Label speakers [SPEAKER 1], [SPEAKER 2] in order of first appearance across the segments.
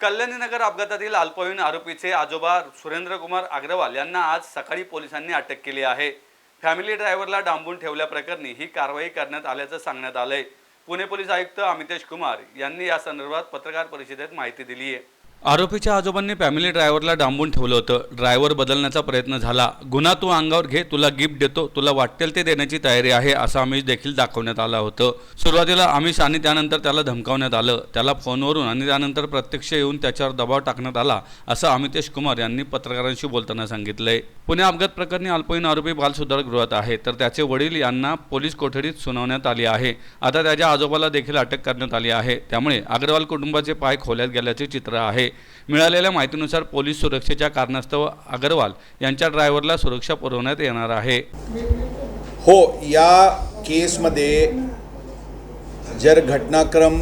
[SPEAKER 1] कल्याणीनगर अपघातातील अल्पवयीन आरोपीचे आजोबा सुरेंद्रकुमार अग्रवाल यांना आज सकाळी पोलिसांनी अटक केली आहे. फॅमिली ड्रायव्हरला डांबून ठेवल्याप्रकरणी ही कारवाई करण्यात आल्याचं सांगण्यात आलंय. पुणे पोलीस आयुक्त अमितेश कुमार यांनी या संदर्भात पत्रकार परिषदेत माहिती दिली आहे आरोपीच्या आजोबांनी फॅमिली ड्रायव्हरला डांबून ठेवलं होतं. ड्रायव्हर बदलण्याचा प्रयत्न झाला. गुन्हा तू अंगावर घे तुला गिफ्ट देतो तुला वाटेल ते देण्याची तयारी आहे असं आमिष देखील दाखवण्यात आलं होतं. सुरुवातीला आमिष आणि त्यानंतर त्याला धमकावण्यात आलं. त्याला फोनवरून आणि त्यानंतर प्रत्यक्ष येऊन त्याच्यावर दबाव टाकण्यात आला असं अमितेश कुमार यांनी पत्रकारांशी बोलताना सांगितलंय. पुणे अपघात प्रकरणी अल्पवयीन आरोपी बालसुधारगृहात आहे. तर त्याचे वडील यांना पोलीस कोठडीत सुनावण्यात आली आहे. आता त्याच्या आजोबाला देखील अटक करण्यात आली आहे. त्यामुळे अग्रवाल कुटुंबाचे पाय खोल्यात गेल्याचे चित्र आहे. मिळालेल्या माहितीनुसार पोलीस सुरक्षेच्या कारणास्तव अग्रवाल यांच्या ड्रायव्हरला सुरक्षा पुरवण्यात येणार आहे.
[SPEAKER 2] हो या केसमध्ये जर घटनाक्रम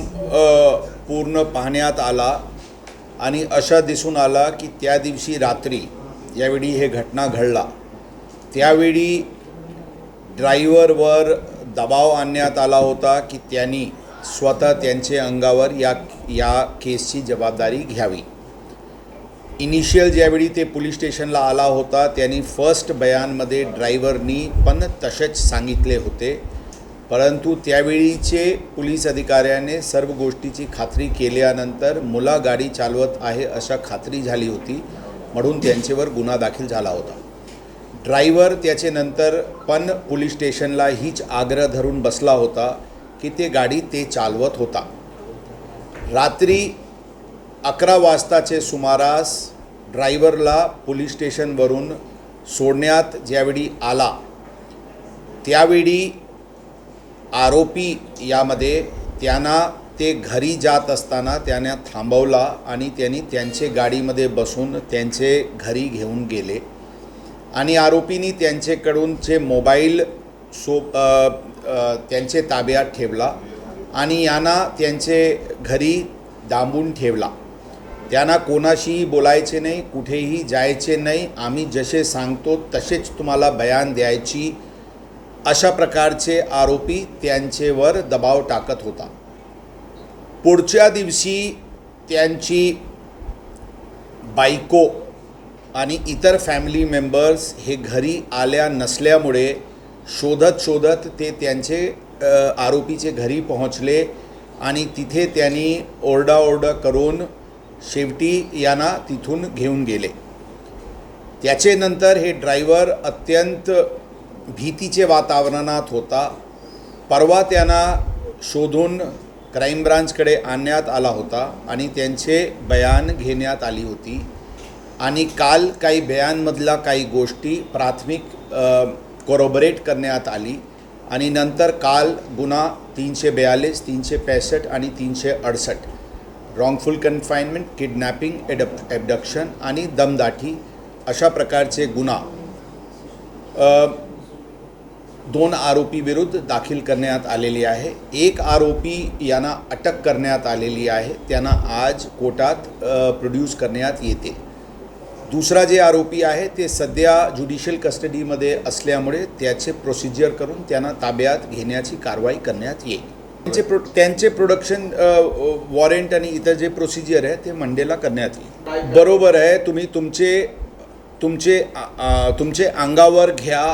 [SPEAKER 2] पूर्ण पाहण्यात आला आणि अशा दिसून आला की त्या दिवशी रात्री यावेळी हे घटना घडला त्यावेळी ड्रायव्हरवर दबाव आणण्यात आला होता की त्यांनी स्वतः त्यांचे अंगावर या या केसची जबाबदारी घ्यावी. इनिशियल ज्यावेळी ते पोलीस स्टेशनला आला होता त्यांनी फर्स्ट बयानमध्ये ड्रायव्हरनी पण तसेच सांगितले होते. परंतु त्यावेळीचे पोलीस अधिकाऱ्याने सर्व गोष्टीची खात्री केल्यानंतर मुला गाडी चालवत आहे अशा खात्री झाली होती म्हणून त्यांच्यावर गुन्हा दाखल झाला होता. ड्रायव्हर त्याचे नंतर पण पोलीस स्टेशनला हीच आग्रह धरून बसला होता की ते गाडी ते चालवत होता. रात्री अकरा वाजताचे सुमारास ड्रायव्हरला पोलीस स्टेशनवरून सोडण्यात ज्यावेळी आला त्यावेळी आरोपी यामध्ये त्यांना ते घरी जात असताना त्यांना थांबवला आणि त्यांनी त्यांचे गाडीमध्ये बसून त्यांचे घरी घेऊन गेले. आणि आरोपींनी त्यांच्याकडूनचे मोबाईल सो त्यांचे ताब्यात ठेवला आणि यांना त्यांचे घरी डांबून ठेवला. त्यांना कोणाशीही बोलायचे नाही कुठेही जायचे नाही. आम्ही जसे सांगतो तसेच तुम्हाला बयान द्यायची. अशा प्रकारचे आरोपी त्यांचेवर दबाव टाकत होता. पुढच्या दिवशी त्यांची बायको आणि इतर फॅमिली मेंबर्स हे घरी आल्या नसल्यामुळे शोधत शोधत ते त्यांचे आरोपीचे घरी पोहोचले आणि तिथे त्यांनी ओरडाओरडा करून शेवटी यांना तिथून घेऊन गेले. त्याचे नंतर हे ड्रायव्हर अत्यंत भीतीचे वातावरणात होता. परवा त्यांना शोधून क्राईम ब्रांचकडे आणण्यात आला होता आणि त्यांचे बयान घेण्यात आली होती. आणि काल काही बयानमधला काही गोष्टी प्राथमिक कोरोबरेट करण्यात आली. आणि नंतर काल गुन्हा तीनशे बेयालीस तीनशे पैंसष्ट आणि तीनशे अडसष्ट रॉंगफुल कन्फाइनमेंट किडनॅपिंग एडप ॲबडक्शन आणि दमदाठी अशा प्रकारचे गुन्हा दोन आरोपी विरुद्ध दाखल करण्यात आलेली आहे. एक आरोपी यांना अटक करण्यात आलेली आहे. त्यांना आज कोर्टात प्रोड्यूस करण्यात येते. दुसरा जे आरोपी आहे ते सध्या ज्युडिशियल कस्टडीमध्ये असल्यामुळे त्याचे प्रोसिजर करून त्यांना ताब्यात घेण्याची कारवाई करण्यात येईल. त्यांचे प्रो त्यांचे प्रोडक्शन वॉरंट आणि इतर जे प्रोसिजर आहे ते मंडेला करण्यात येईल. बरोबर आहे तुम्ही तुमचे तुमचे तुमचे अंगावर घ्या.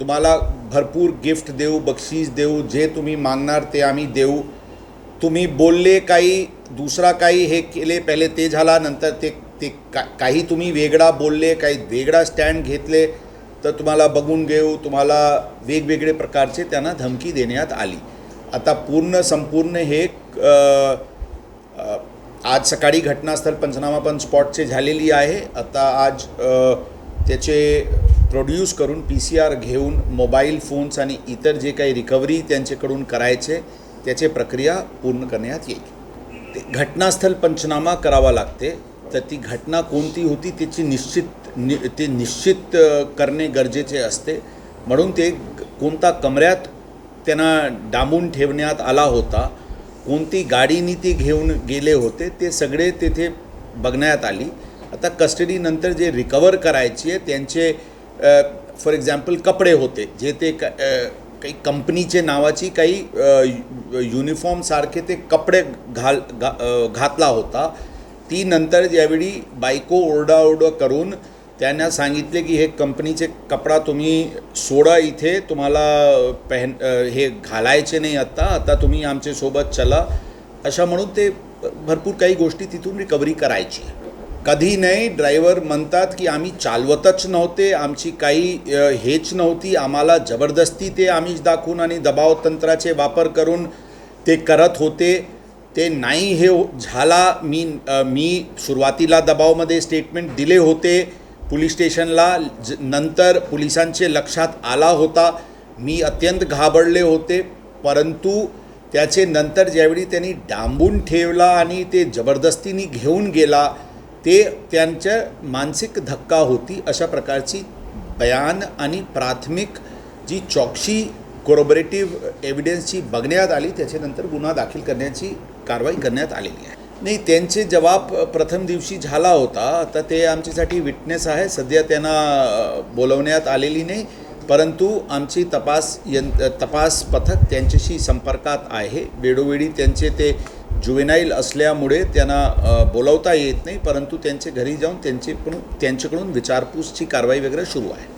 [SPEAKER 2] तुम्हाला भरपूर गिफ्ट देऊ बक्षीस देऊ जे तुम्ही मागणार ते आम्ही देऊ. तुम्ही बोलले काही दुसरा काही हे केले पहिले ते झाला नंतर ते ते का काही तुम्ही वेगळा बोलले काही वेगळा स्टँड घेतले तर तुम्हाला बघून घेऊ तुम्हाला वेगवेगळे प्रकारचे त्यांना धमकी देण्यात आली. आता पूर्ण संपूर्ण हे आज सकाळी घटनास्थळ पंचनामा पण स्पॉटचे झालेली आहे. आता आज त्याचे प्रोड्यूस करून पी सी आर घेऊन मोबाईल फोन्स आणि इतर जे काही रिकव्हरी त्यांच्याकडून करायचे त्याचे प्रक्रिया पूर्ण करण्यात येईल. ते घटनास्थळ पंचनामा करावा लागते. तर ती घटना कोणती होती त्याची निश्चित नि ते निश्चित करणे गरजेचे असते. म्हणून ते कोणता कमऱ्यात त्यांना डांबून ठेवण्यात आला होता कोणती गाडीनी ती घेऊन गेले होते ते सगळे तेथे बघण्यात आली. आता कस्टडीनंतर जे रिकवर करायची आहे त्यांचे फॉर एक्झाम्पल कपडे होते जे ते क काही कंपनीचे नावाची काही युनिफॉर्मसारखे ते कपडे घाल घा घातला होता. ती नंतर ज्यावेळी बायको ओरडाओरडं करून त्यांना सांगितले की हे कंपनीचे कपडा तुम्ही सोडा इथे तुम्हाला पहन हे घालायचे नाही आत्ता आता तुम्ही आमच्यासोबत चला. अशा म्हणून ते भरपूर काही गोष्टी तिथून रिकव्हरी करायची. कधी नाही ड्रायव्हर म्हणतात की आम्ही चालवतच नव्हते आमची काही हेच नव्हती आम्हाला जबरदस्ती ते आम्हीच दाखवून आणि दबाव तंत्राचे वापर करून ते करत होते. ते नाही हे हो- झाला मी मी सुरुवातीला दबावमध्ये स्टेटमेंट दिले होते पोलीस स्टेशनला. ज नंतर पोलिसांचे लक्षात आला होता. मी अत्यंत घाबरले होते. परंतु त्याचे नंतर ज्यावेळी त्यांनी डांबून ठेवला आणि ते जबरदस्तीने घेऊन गेला ते त्यांच्या मानसिक धक्का होती अशा प्रकारची बयान आणि प्राथमिक जी चौकशी कोरोबरेटिव्ह एव्हिडन्सची बघण्यात आली त्याच्यानंतर गुन्हा दाखल करण्याची कारवाई करण्यात आलेली आहे. नाही त्यांचे जबाब प्रथम दिवशी झाला होता आता ते आमच्यासाठी विटनेस आहे सध्या त्यांना बोलवण्यात आलेली नाही परंतु आमची तपास यं तपास पथक त्यांच्याशी संपर्कात आहे. वेळोवेळी त्यांचे ते जुवेनाईल असल्यामुळे त्यांना बोलवता येत नाही परंतु त्यांचे घरी जाऊन त्यांचे पण त्यांच्याकडून विचारपूसची कारवाई वगैरे सुरू आहे.